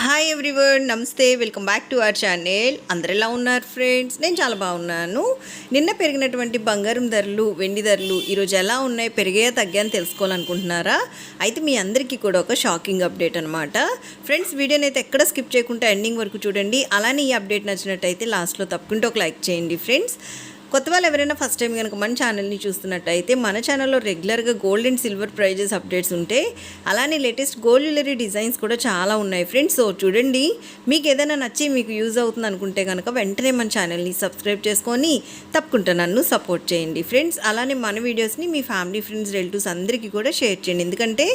Hi everyone నమస్తే welcome back to our channel అందరు ఎలా ఉన్నారు ఫ్రెండ్స్ నేను చాలా బాగున్నాను. నిన్న పెరిగినటువంటి బంగారం ధరలు వెండి ధరలు ఈరోజు ఎలా ఉన్నాయి పెరిగాయా తగ్గాయని తెలుసుకోవాలనుకుంటున్నారా? అయితే మీ అందరికీ కూడా ఒక షాకింగ్ అప్డేట్ అనమాట ఫ్రెండ్స్ వీడియోని అయితే ఎక్కడ స్కిప్ చేయకుండా ఎండింగ్ వరకు చూడండి. అలానే ఈ అప్డేట్ నచ్చినట్టయితే లాస్ట్లో తప్పకుండా ఒక లైక్ చేయండి ఫ్రెండ్స్ కొత్త వాళ్ళు ఎవరైనా ఫస్ట్ టైం కనుక మన ఛానల్ని చూస్తున్నట్టయితే మన ఛానల్లో రెగ్యులర్గా gold and silver prizes updates ఉంటాయి అలానే లేటెస్ట్ గోల్డ్ జ్యువెలరీ డిజైన్స్ కూడా చాలా ఉన్నాయి ఫ్రెండ్స్ సో చూడండి మీకు ఏదైనా నచ్చి మీకు యూజ్ అవుతుంది అనుకుంటే కనుక వెంటనే మన ఛానల్ని సబ్స్క్రైబ్ చేసుకొని తప్పకుండా నన్ను సపోర్ట్ చేయండి ఫ్రెండ్స్ అలానే మన వీడియోస్ని మీ ఫ్యామిలీ ఫ్రెండ్స్ రిలేటివ్స్ అందరికీ కూడా షేర్ చేయండి. ఎందుకంటే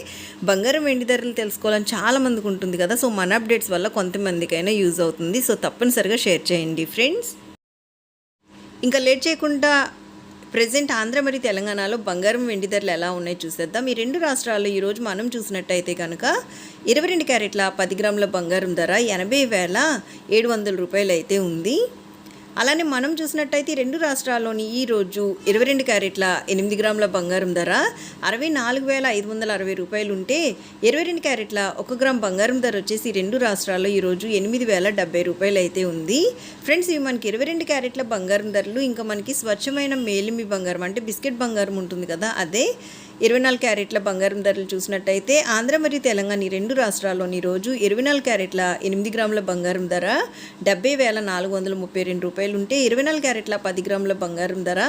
బంగారం వెండి ధరలు తెలుసుకోవాలని చాలా మందికి ఉంటుంది కదా. సో మన అప్డేట్స్ వల్ల కొంతమందికైనా యూజ్ అవుతుంది. సో తప్పనిసరిగా షేర్ చేయండి ఫ్రెండ్స్ ఇంకా లేట్ చేయకుండా ప్రజెంట్ ఆంధ్ర మరియు తెలంగాణలో బంగారం వెండి ధరలు ఎలా ఉన్నాయి చూసేద్దాం. ఈ రెండు రాష్ట్రాల్లో ఈరోజు మనం చూసినట్టయితే కనుక ఇరవై రెండు క్యారెట్ల పది గ్రాముల బంగారం ధర ఎనభై వేల ఏడు వందల రూపాయలు అయితే ఉంది. అలానే మనం చూసినట్టయితే రెండు రాష్ట్రాల్లోని ఈ రోజు ఇరవై రెండు క్యారెట్ల ఎనిమిది గ్రాముల బంగారం ధర అరవై నాలుగు వేల ఐదు వందల అరవై రూపాయలు ఉంటే ఇరవై రెండు క్యారెట్ల ఒక గ్రామ్ బంగారం ధర వచ్చేసి రెండు రాష్ట్రాల్లో ఈరోజు ఎనిమిది వేల డెబ్బై రూపాయలు అయితే ఉంది. ఫ్రెండ్స్ ఇవి మనకి ఇరవై రెండు క్యారెట్ల బంగారం ధరలు ఇంకా మనకి స్వచ్ఛమైన మేలిమి బంగారం అంటే బిస్కెట్ బంగారం ఉంటుంది కదా అదే ఇరవై నాలుగు క్యారెట్ల బంగారం ధరలు చూసినట్టయితే ఆంధ్ర మరియు తెలంగాణ ఈ రెండు రాష్ట్రాల్లోని రోజు ఇరవై నాలుగు క్యారెట్ల ఎనిమిది గ్రాముల బంగారం ధర డెబ్బై వేల నాలుగు వందల ముప్పై రెండు రూపాయలు ఉంటే ఇరవై నాలుగు క్యారెట్ల పది గ్రాముల బంగారం ధర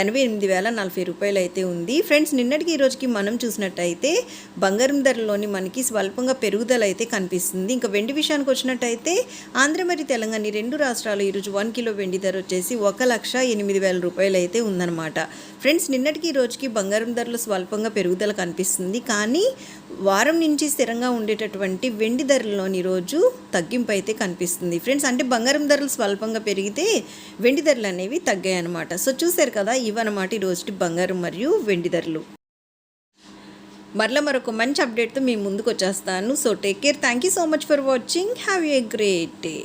ఎనభై ఎనిమిది వేల నలభై రూపాయలు అయితే ఉంది. ఫ్రెండ్స్ నిన్నటికి ఈ రోజుకి మనం చూసినట్టయితే బంగారం ధరలోని మనకి స్వల్పంగా పెరుగుదల అయితే కనిపిస్తుంది. ఇంకా వెండి విషయానికి వచ్చినట్టయితే ఆంధ్ర మరియు తెలంగాణ ఈ రెండు రాష్ట్రాలు ఈరోజు వన్ కిలో వెండి ధర వచ్చేసి ఒక లక్ష ఎనిమిది వేల రూపాయలు అయితే ఉందన్నమాట. ఫ్రెండ్స్ నిన్నటికి ఈ రోజుకి బంగారం ధరలు స్వల్పంగా పెరుగుదల కనిపిస్తుంది. కానీ వారం నుంచి స్థిరంగా ఉండేటటువంటి వెండి ధరల్లోని రోజు తగ్గింపు అయితే కనిపిస్తుంది. ఫ్రెండ్స్ అంటే బంగారం ధరలు స్వల్పంగా పెరిగితే వెండి ధరలు అనేవి తగ్గాయి అనమాట సో చూసారు కదా ఇవన్నమాట ఈరోజు బంగారం మరియు వెండి ధరలు. మరలా మరొక మంచి అప్డేట్తో మీ ముందుకు వచ్చేస్తాను so take care thank you so much for watching have a great day